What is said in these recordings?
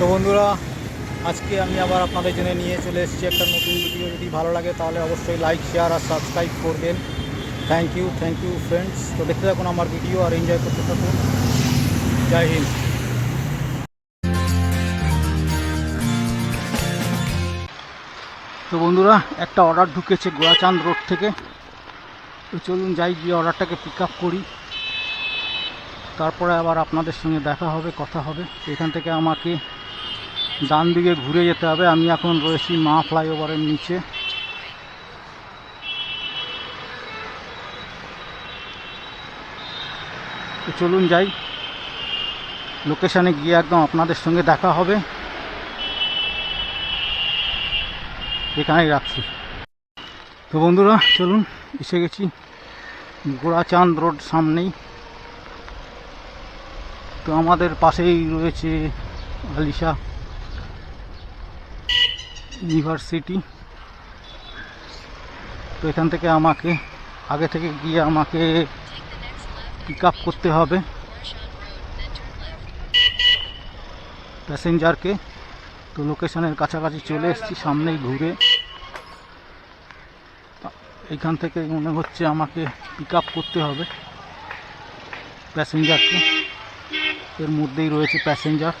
তো বন্ধুরা, আজকে আমি আবার আপনাদের জন্য নিয়ে চলে এসেছি একটা নতুন ভিডিও যদি ভালো লাগে তাহলে অবশ্যই লাইক শেয়ার আর সাবস্ক্রাইব করবেন thank you thank you friends তো দেখতে থাকুন আমার ভিডিও আর এনজয় করতে থাকুন। জয় হিন্দ। তো বন্ধুরা, একটা অর্ডার ঢুকেছে গোয়াচাঁদ রোড থেকে। তো চলুন যাই, গিয়ে অর্ডারটাকে পিক আপ করি। তারপরে আবার আপনাদের সঙ্গে দেখা হবে, কথা হবে। এখান থেকে আমাকে ডান দিকে ঘুরে যেতে হবে। আমি এখন রয়েছি মা ফ্লাইওভারের নিচে। তো চলুন যাই। লোকেশানে গিয়ে একদম আপনাদের সঙ্গে দেখা হবে। এখানেই রাখছি। তো বন্ধুরা, চলুন, এসে গেছি। গোড়াচাঁদ রোড সামনেই। তো আমাদের পাশেই রয়েছে আলিশা। ইউনিভার্সিটি। তো এখান থেকে আমাকে, আগে থেকে গিয়ে আমাকে পিক আপ করতে হবে। প্যাসেঞ্জারকে। তো লোকেশনের কাছাকাছি চলে এসেছি, সামনেই ঘুরে। এইখান থেকে মনে হচ্ছে আমাকে পিক আপ করতে হবে। প্যাসেঞ্জারকে। এর মধ্যেই রয়েছে প্যাসেঞ্জার।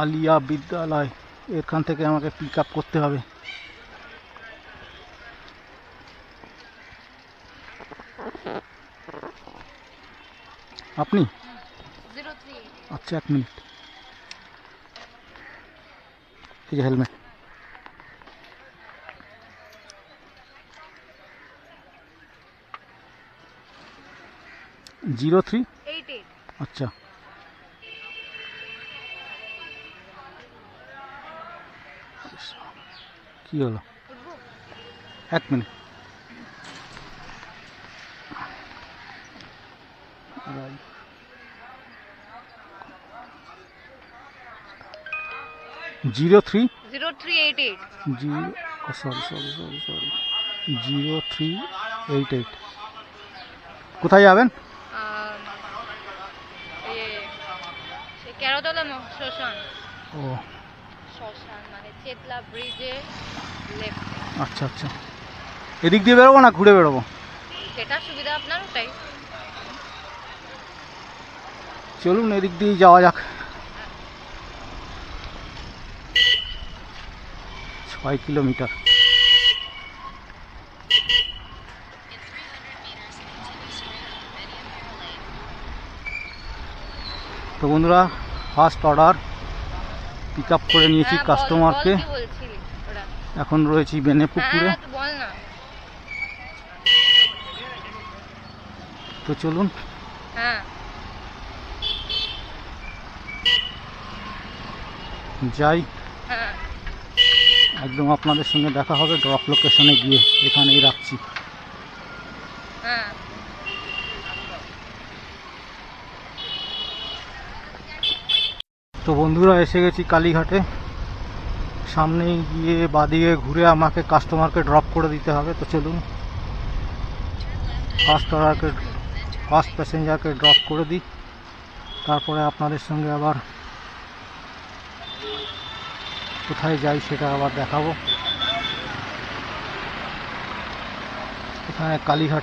আলিয়া বিদ্যালয়। এখান থেকে আমাকে পিক আপ করতে হবে। আপনি? জিরো থ্রি আচ্ছা এক মিনিট। এই যে helmet. Zero three? Eight eight. আচ্ছা। কি হলো এক minute zero three zero three eight eight zero sorry sorry sorry sorry zero three eight eight কোথায় যাবেন? সে কেরতলা শ্মশান। ও। শ্মশান মানে চেতলা ব্রিজে। আচ্ছা আচ্ছা। এদিক দিয়ে বেরোবো না ঘুরে বেরোবো? যেটা সুবিধা আপনার ওটাই। চলুন এদিক দিয়ে যাওয়া যাক। ছয় কিলোমিটার। তো বন্ধুরা ফার্স্ট অর্ডার পিক আপ করে নিয়েছি হ্যাঁ, কাস্টমারকে বল কি বলছিলি ওরা এখন রয়েছি বেনেপুকুরে। হ্যাঁ তো চলুন। হ্যাঁ। যাই। হ্যাঁ। একদম আপনাদের সঙ্গে দেখা হবে ড্রপ লোকেশনে গিয়ে এখানেই রাখছি। তো বন্ধুরা এসে গেছি কালীঘাটে। সামনে গিয়ে বাদিকে ঘুরে আমাকে কাস্টমারকে ড্রপ করে দিতে হবে তো চলুন। অর্ডারকে ফার্স্ট প্যাসেঞ্জারকে ড্রপ করে দিই। তারপরে আপনাদের সঙ্গে আবার কোথায় যাই সেটা আবার দেখাবো। এখানে কালীঘাট।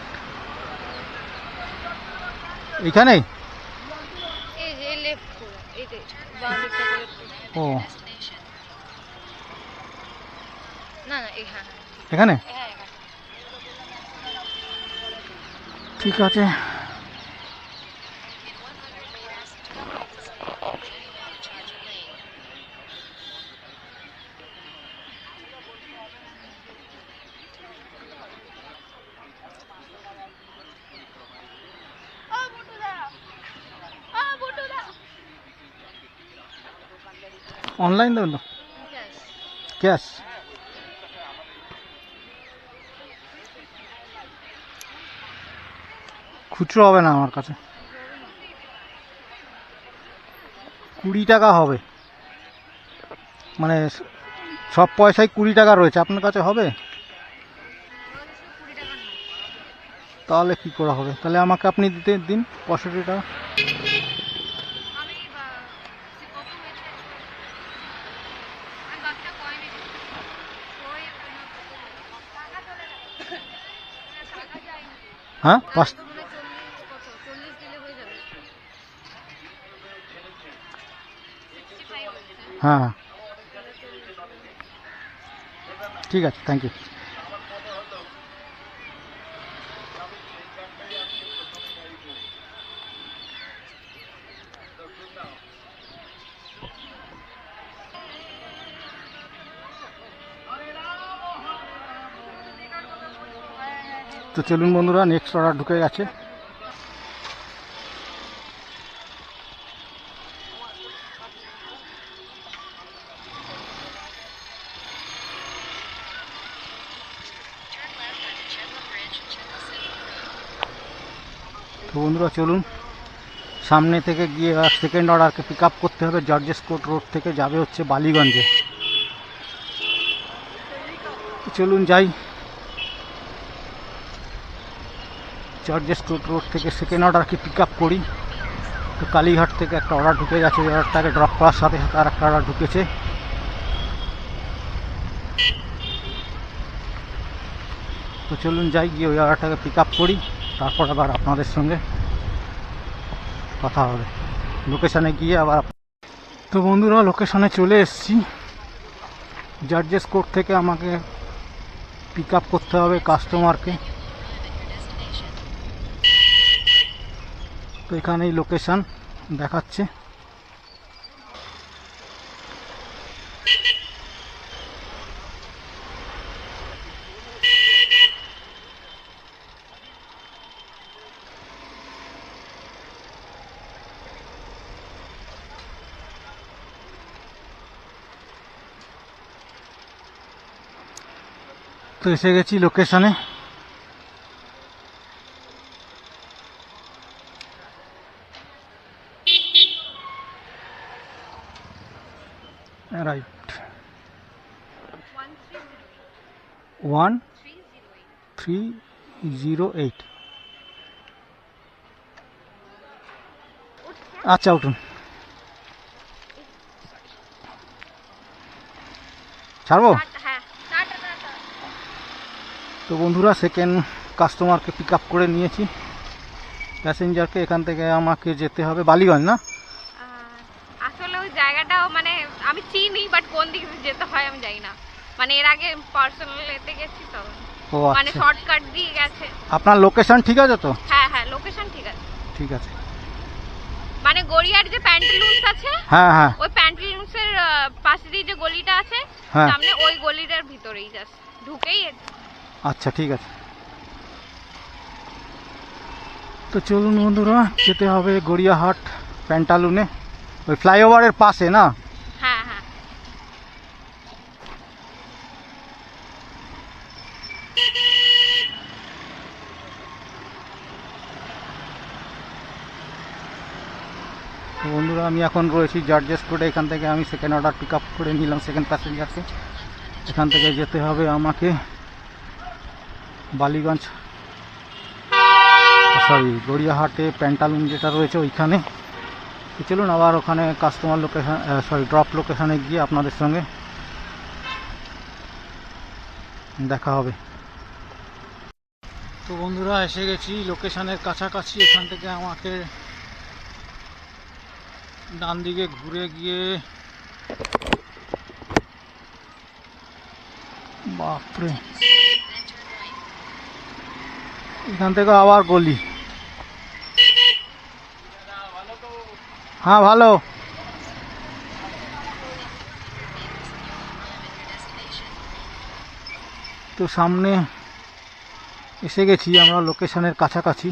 করে। ও না না এই হ্যাঁ হ্যাঁ এখানে? হ্যাঁ ঠিক আছে। অনলাইন দেবেন তো? Yes. ক্যাশ খুচরো হবে না আমার কাছে। কুড়ি টাকা হবে। মানে সব পয়সাই কুড়ি টাকা রয়েছে। আপনার কাছে হবে? তাহলে কি করা হবে? তাহলে আমাকে আপনি দিতে দিন পঁয়ষট্টি টাকা। হ্যাঁ? পাঁচ হ্যাঁ। ঠিক আছে থ্যাংক ইউ তো চলুন বন্ধুরা নেক্সট অর্ডার ঢুকে গেছে তো বন্ধুরা, চলুন। সামনে থেকে গিয়ে সেকেন্ড অর্ডারকে পিক আপ করতে হবে। জর্জেস কোর্ট রোড থেকে যাবে হচ্ছে বালিগঞ্জে। চলুন যাই। জর্জেস কোর্ট রোড থেকে সেকেন্ড অর্ডারকে পিক আপ করি। তো কালীঘাট থেকে একটা অর্ডার ঢুকে গেছে ওই অর্ডারটাকে ড্রপ করার সাথে সাথে আর একটা অর্ডার ঢুকেছে। তো চলুন যাই, গিয়ে ওই অর্ডারটাকে পিক আপ করি। তারপর আবার আপনাদের সঙ্গে কথা হবে। লোকেশানে গিয়ে আবার তো বন্ধুরা লোকেশানে চলে এসছি। জার্জেস কোর্ট থেকে আমাকে পিক আপ করতে হবে কাস্টমারকে তো এখানেই লোকেশান দেখাচ্ছে। তো এসে গেছি লোকেশানে right one three zero eight আচ্ছা উঠুন। ছাড়বো? তো বন্ধুরা সেকেন্ড কাস্টমারকে পিক আপ করে নিয়েছি। প্যাসেঞ্জারকে এখান থেকে আমাকে যেতে হবে। বালিগঞ্জ না? আসলে ওই জায়গাটাও মানে আমি চিনি বাট কোন দিক দিয়ে যেতে হয় আমি জানি না। মানে এর আগে পার্সোনাল এতে গেছি তো। ও মানে আচ্ছা শর্টকাট দিয়ে গেছে। আপনার লোকেশন ঠিক আছে তো? হ্যাঁ হ্যাঁ লোকেশন ঠিক আছে। ঠিক আছে। মানে গড়িয়ার যে প্যান্টালুন্স আছে হ্যাঁ হ্যাঁ। ওই প্যান্টালুন্সের পাশে দিয়ে যে গলিটা আছে হ্যাঁ। সামনে ওই গলিটার ভিতরেই জাস্ট ঢুকেই আচ্ছা ঠিক আছে। তো চলুন বন্ধুরা যেতে হবে গড়িয়াহাট প্যান্টালুনে। ওই ফ্লাইওভারের পাশে না? হ্যাঁ হ্যাঁ। তো বন্ধুরা আমি এখন রয়েছি জর্জেস কোর্টে এখান থেকে আমি সেকেন্ড অর্ডার পিক আপ করে নিলাম সেকেন্ড প্যাসেঞ্জারকে এখান থেকে যেতে হবে আমাকে বালিগঞ্জ। সরি, গড়িয়াহাটে প্যান্টালুন যেটা রয়েছে ওইখানে। চলুন আবার ওখানে কাস্টমার লোকেশান সরি ড্রপ লোকেশানে গিয়ে আপনাদের সঙ্গে দেখা হবে। তো বন্ধুরা, এসে গেছি লোকেশানের কাছাকাছি। এখান থেকে আমাকে ডান দিকে ঘুরে গিয়ে বাপরে। এখান থেকে আবার গলি। হ্যাঁ ভালো। তো সামনে এসে গেছি আমরা লোকেশনের কাছাকাছি।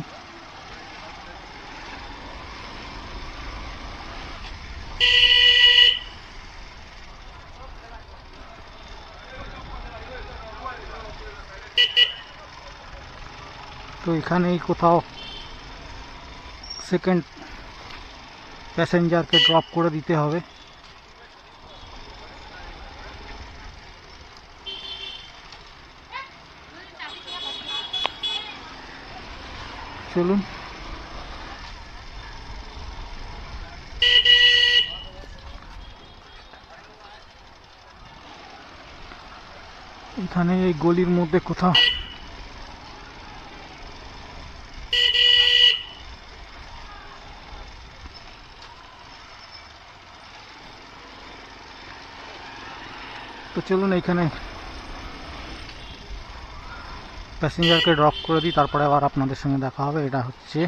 তো এখানেই কোথাও সেকেন্ড প্যাসেঞ্জারকে ড্রপ করে দিতে হবে। চলুন। এখানে এই গলির মধ্যে কোথাও তো চলুন এইখানে প্যাসেঞ্জারকে ড্রপ করে দিই, তারপরে আবার আপনাদের সঙ্গে দেখা হবে। এটা হচ্ছে।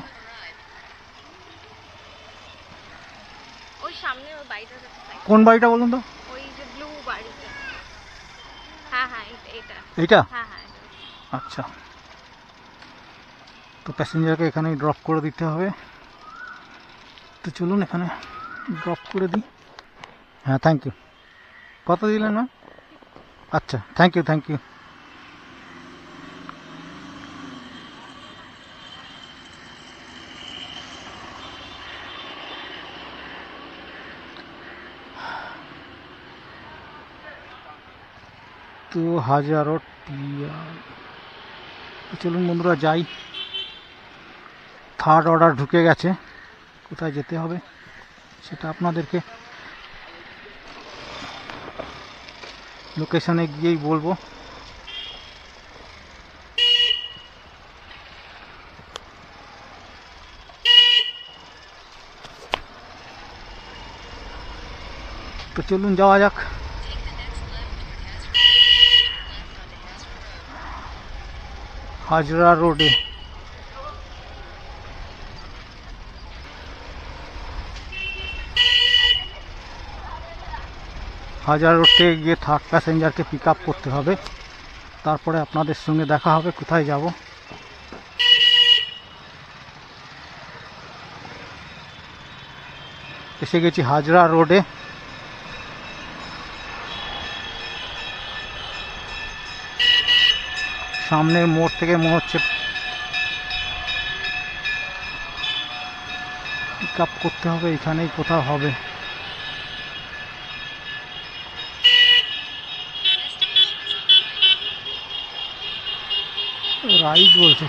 কোন বাড়িটা বলুন তো? এইটা। আচ্ছা। তো প্যাসেঞ্জারকে এখানেই ড্রপ করে দিতে হবে। তো চলুন এখানে ড্রপ করে দিই। হ্যাঁ থ্যাংক ইউ কত দিলেন ম্যাম আচ্ছা থ্যাংক ইউ থ্যাংক ইউ তো হাজারো চলুন বন্ধুরা, যাই। থার্ড অর্ডার ঢুকে গেছে। কোথায় যেতে হবে, সেটা আপনাদেরকে লোকেশনে গিয়েই বলব। তো চলুন যাওয়া যাক। হাজরা রোডে। হাজার রোডে গিয়ে থার্ড প্যাসেঞ্জারকে পিক করতে হবে। তারপরে আপনাদের সঙ্গে দেখা হবে, কোথায় যাব। এসে গেছি হাজরা রোডে। সামনের মোড় থেকে মনে হচ্ছে পিক করতে হবে, এখানেই কোথাও হবে। রাইড বলছে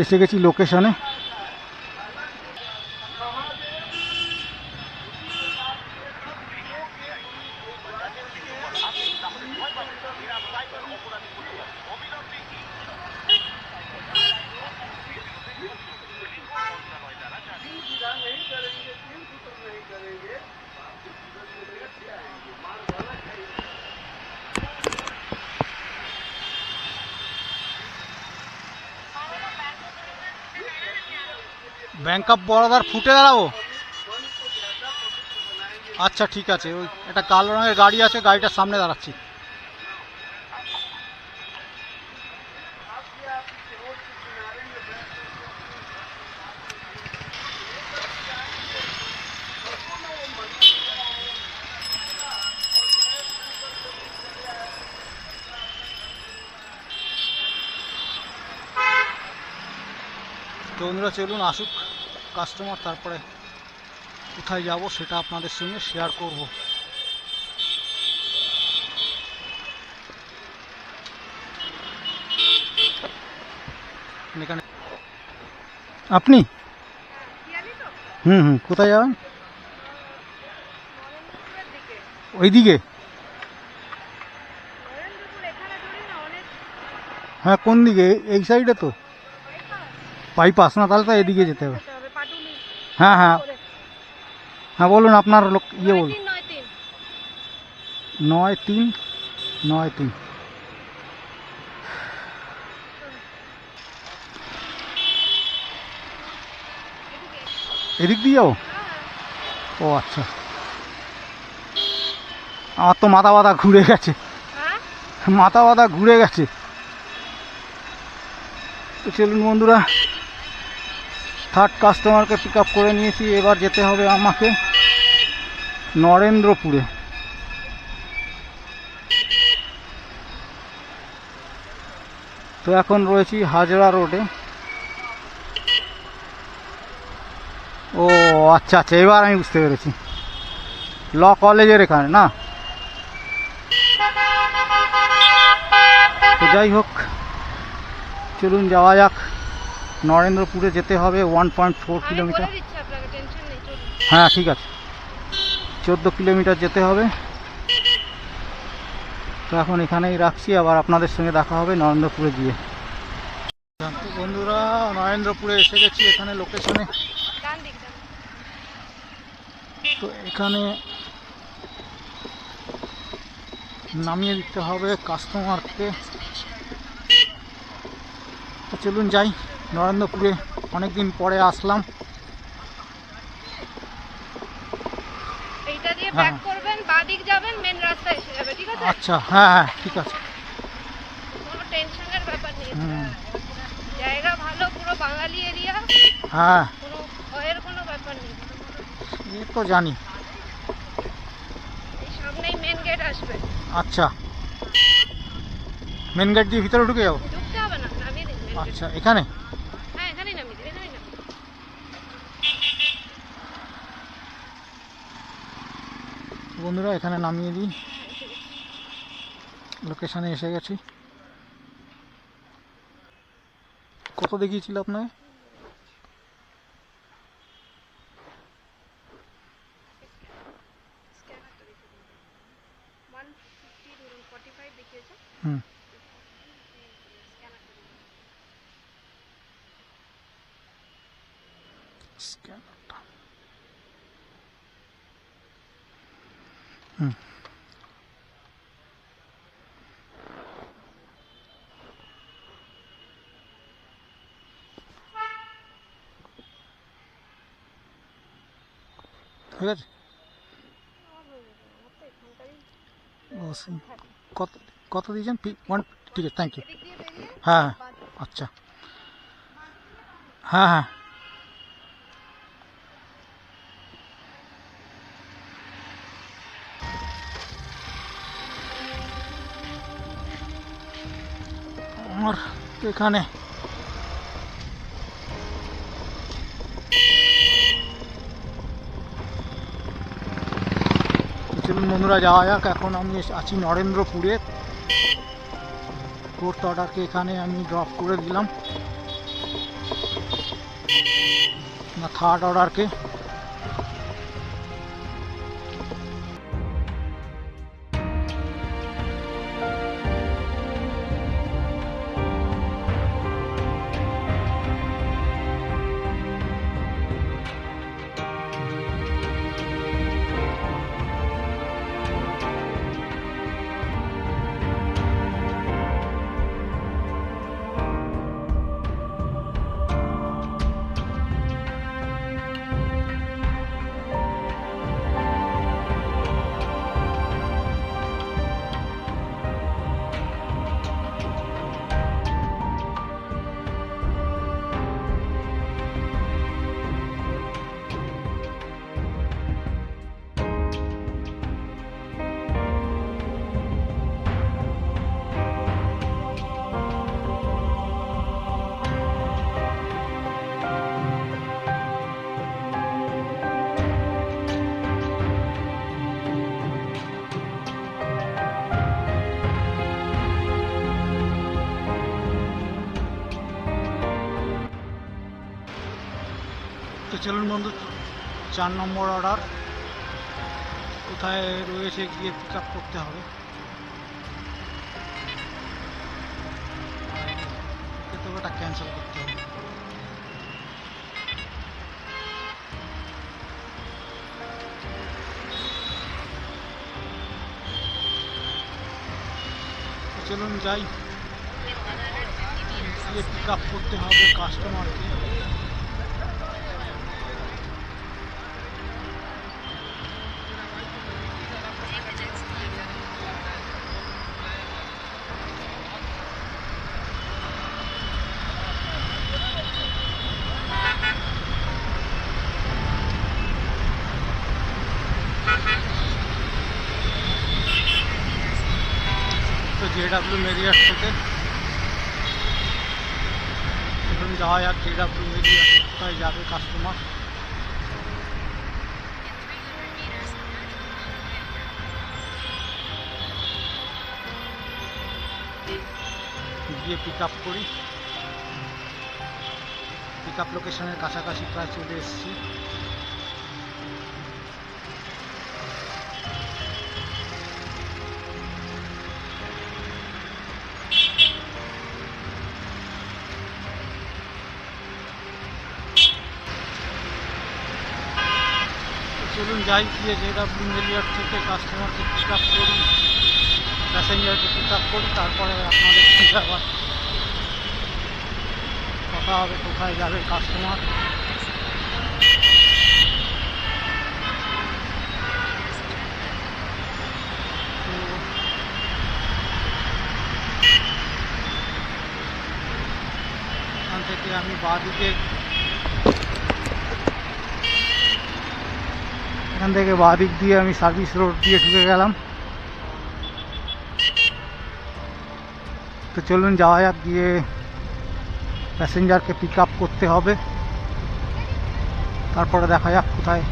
এসে গেছি লোকেশনে ব্যাংক অফ বরোদার ফুটে দাঁড়াবো? আচ্ছা ঠিক আছে। ওই একটা কালো রঙের গাড়ি আছে গাড়িটার সামনে দাঁড়াচ্ছি। তো চলুন, আসুক। কাস্টমার তারপরে কোথায় যাব সেটা আপনাদের সঙ্গে শেয়ার করব। এখানে আপনি? হুম হুম, কোথায় যাবেন? ওইদিকে। হ্যাঁ কোন দিকে? এই সাইডে তো। বাইপাস না, তাহলে তো এদিকে যেতে হবে। হ্যাঁ হ্যাঁ। হ্যাঁ বলুন, আপনার লোক ইয়ে বলুন। নয় তিন নয় তিন। এদিক দিয়ে ও আচ্ছা। আমার তো মাথা বাঁধা ঘুরে গেছে। মাথা বাঁধা ঘুরে গেছে। তো চলুন, বন্ধুরা। থার্ড কাস্টমারকে পিক করে নিয়েছি, এবার যেতে হবে আমাকে নরেন্দ্রপুরে। তো এখন রয়েছি হাজরা রোডে। ও আচ্ছা আচ্ছা এবার আমি বুঝতে পেরেছি। ল কলেজের এখানে, না? তো যাই হোক, চলুন যাওয়া যাক। নরেন্দ্রপুরে যেতে হবে ওয়ান পয়েন্ট ফোর কিলোমিটার। হ্যাঁ ঠিক আছে। চোদ্দ কিলোমিটার যেতে হবে। তো এখন এখানেই রাখছি আবার আপনাদের সঙ্গে দেখা হবে নরেন্দ্রপুরে গিয়ে। বন্ধুরা নরেন্দ্রপুরে এসে গেছি এখানে লোকেশনে তো এখানে নামিয়ে দিতে হবে কাস্টমারকে তো চলুন যাই। নরেন্দ্রপুরে অনেকদিন পরে আসলাম। এইটা দিয়ে হ্যাঁ। ব্যাক করবেন যাবেন মেন রাস্তায় এসে যাবে ঠিক আছে? আচ্ছা হ্যাঁ হ্যাঁ ঠিক আছে। কোনো টেনশনের ব্যাপার নেই। জায়গা ভালো পুরো বাঙালি এরিয়া হ্যাঁ। কোনো ভয়ের কোনো ব্যাপার নেই। এ তো জানি। এই সামনেই মেন গেট আসবে। আচ্ছা। মেন গেট দিয়ে ভিতরে ঢুকে যাব? ঢুকতে হবে না নামিয়ে দিন আচ্ছা এখানে হ্যাঁ এখানেই নামিয়ে দিন এখানেই নামিয়ে দিন। বন্ধুরা এখানে নামিয়ে দিই। লোকেশানে এসে গেছি। কত দেখিয়েছিল আপনাকে স্ক্যানারটা দেখে দিন ওয়ান ফিফটি ধরুন ফর্টি ফাইভ দেখিয়েছে হুম স্ক্যানারটা দিন স্ক্যানারটা হুম ঠিক আছে। কত কত দিয়েছেন? ওয়ান ঠিক আছে থ্যাংক ইউ হ্যাঁ হ্যাঁ। আচ্ছা। হ্যাঁ হ্যাঁ। এখানে। চলুন বন্ধুরা, যাওয়া যাক। এখন আমি আছি নরেন্দ্রপুরে। ফোর্থ অর্ডারকে এখানে আমি ড্রপ করে দিলাম। থার্ড অর্ডারকে চলুন বন্ধু, চার নম্বর অর্ডার কোথায় রয়েছে গিয়ে পিক আপ করতে হবে। ওটা ক্যান্সেল করতে হবে। চলুন যাই। গিয়ে পিক আপ করতে হবে কাস্টমারকে তো জেডাব্লিউ মেরিয়ার থেকে। এখন যাওয়া যাক জেডাব্লিউ মেরিয়ার কোথায় যাবে কাস্টমার গিয়ে পিক আপ করি। পিক আপ লোকেশনের কাছাকাছি প্রায় চলে এসেছি। যাই গিয়ে জে ডাব্লিউ মেলিয়ার থেকে কাস্টমারকে পিক আপ করি প্যাসেঞ্জারকে পিক আপ করি, তারপরে আপনাদের সঙ্গে আবার কথা হবে, কোথায় যাবে কাস্টমার থেকে আমি বাঁদিকে এখান থেকে বাঁদিক দিয়ে আমি সার্ভিস রোড দিয়ে ঢুকে গেলাম। তো চলুন যাওয়া যাক, গিয়ে প্যাসেঞ্জারকে পিক আপ করতে হবে। তারপরে দেখা যাক কোথায়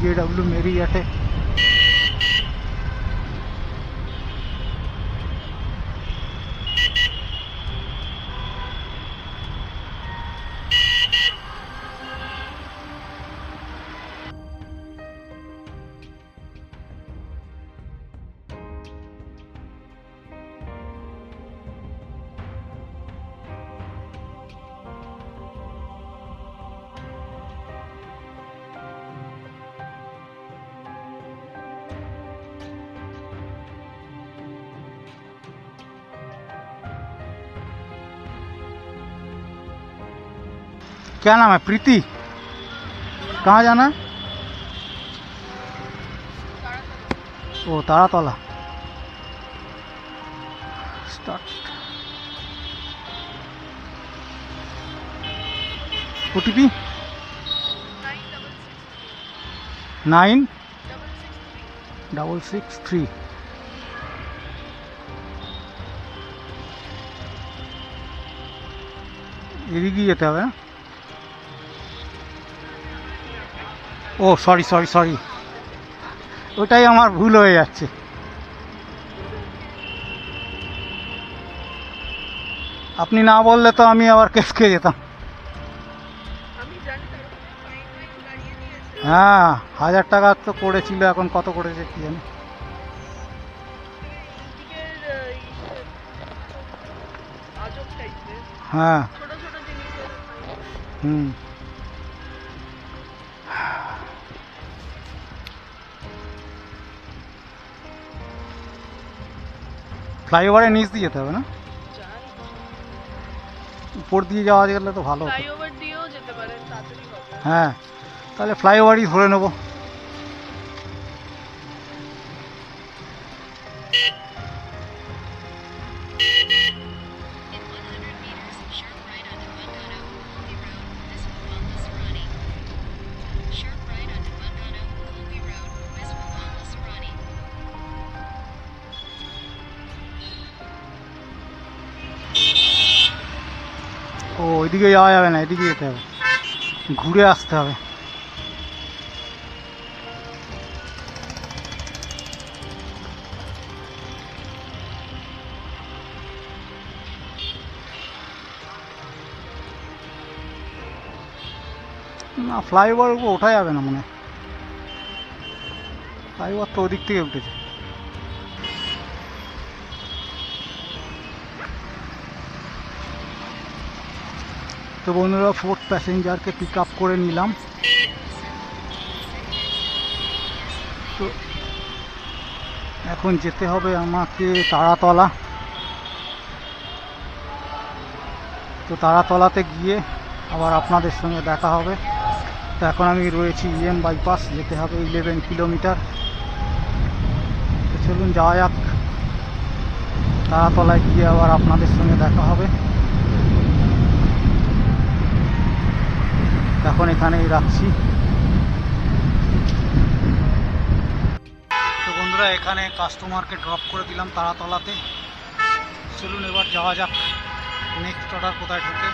জে ডাব্লিউ মেরিয়াটে क्या नाम है प्रीति कहाँ जाना है ओ Taratala start O T P nine double six three এদিকেই যেতে হবে না ও সরি সরি সরি ওটাই আমার ভুল হয়ে যাচ্ছে। আপনি না বললে তো আমি আবার কেস খেয়ে যেতাম। হ্যাঁ হাজার টাকা তো করেছিল এখন কত করেছে কি জানি। হ্যাঁ। হুম। ফ্লাইওভারের নিচ দিয়ে যেতে হবে না? উপর দিয়ে যাওয়া গেলে তো ভালো হতো। হ্যাঁ তাহলে ফ্লাইওভারই ধরে নেব। ওইদিকে যাওয়া যাবে না, এদিকে যেতে হবে। ঘুরে আসতে হবে। না ফ্লাইওভার ওঠা যাবে না মনে ফ্লাইওভার তো ওদিক থেকে উঠেছে। তো বন্ধুরা ফোর্থ প্যাসেঞ্জারকে পিক আপ করে নিলাম। তো এখন যেতে হবে আমাকে তারাতলা। তো তারাতলাতে গিয়ে আবার আপনাদের সঙ্গে দেখা হবে। তো এখন আমি রয়েছি ইএম বাইপাস যেতে হবে ইলেভেন কিলোমিটার চলুন, যাওয়া যাক। তারাতলায় গিয়ে আবার আপনাদের সঙ্গে দেখা হবে। এখন এখানেই রাখছি তো বন্ধুরা, এখানে কাস্টমারকে ড্রপ করে দিলাম তারাতলাতে। চলুন এবার যাওয়া যাক। নেক্সট অর্ডার কোথায় ঢোকে?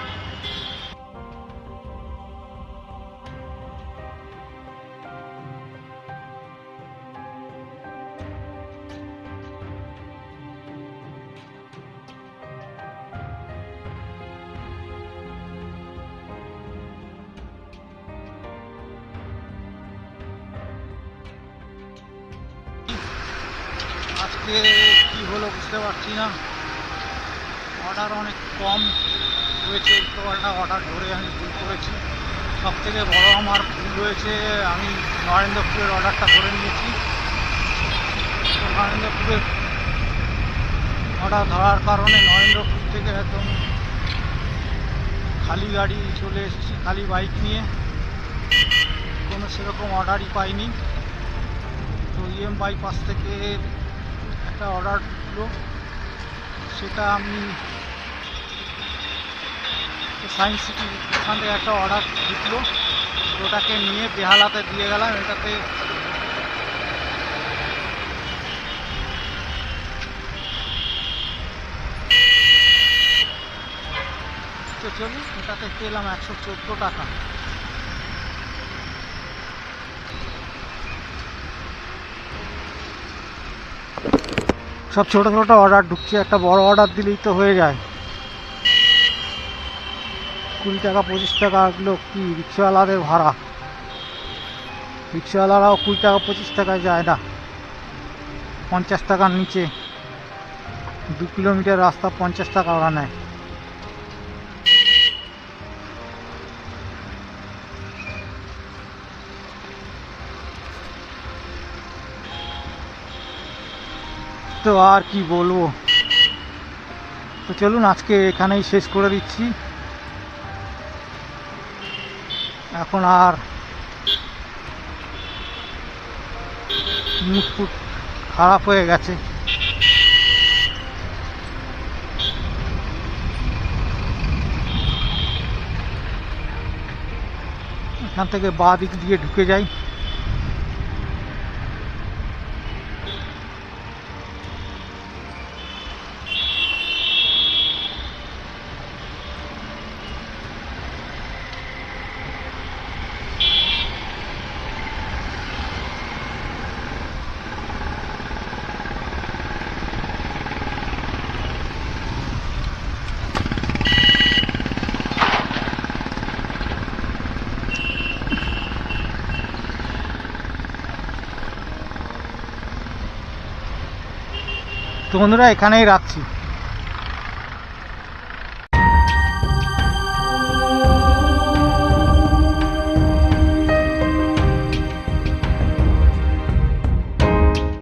বুঝতে না অর্ডার অনেক কম হয়েছে উল্টোপাল্টা অর্ডার ধরে আমি ভুল করেছি। সব থেকে বড় আমার ভুল রয়েছে আমি নরেন্দ্রপুরের অর্ডারটা ধরে নিয়েছি। নরেন্দ্রপুরের অর্ডার ধরার কারণে নরেন্দ্রপুর থেকে একদম খালি গাড়ি চলে এসেছি, খালি বাইক নিয়ে। কোনো সেরকম অর্ডারই পাইনি। তো ইএম বাইপাস থেকে একটা অর্ডার ঢুকলো সেটা আমি সায়েন্স সিটি ওখান থেকে একটা অর্ডার ঢুকলো। ওটাকে নিয়ে বেহালাতে দিয়ে গেলাম, এটাতে চলুন, এটাতে পেলাম একশো চোদ্দ টাকা। সব ছোটো ছোটো অর্ডার ঢুকছে, একটা বড় অর্ডার দিলেই তো হয়ে যায়। কুড়ি টাকা, পঁচিশ টাকা এগুলো কি রিক্সাওয়ালাদের ভাড়া? রিক্সাওয়ালারাও কুড়ি টাকা, পঁচিশ টাকায় যায় না। পঞ্চাশ টাকার নিচে, দু কিলোমিটার রাস্তা পঞ্চাশ টাকা ওরা নেয়। তো আর কি বলব? তো চলুন, আজকে এখানেই শেষ করে দিচ্ছি। এখন আর মুখ ফুট খারাপ হয়ে গেছে। এখান থেকে বাঁ দিক দিয়ে ঢুকে যাই। বন্ধুরা এখানেই রাখছি।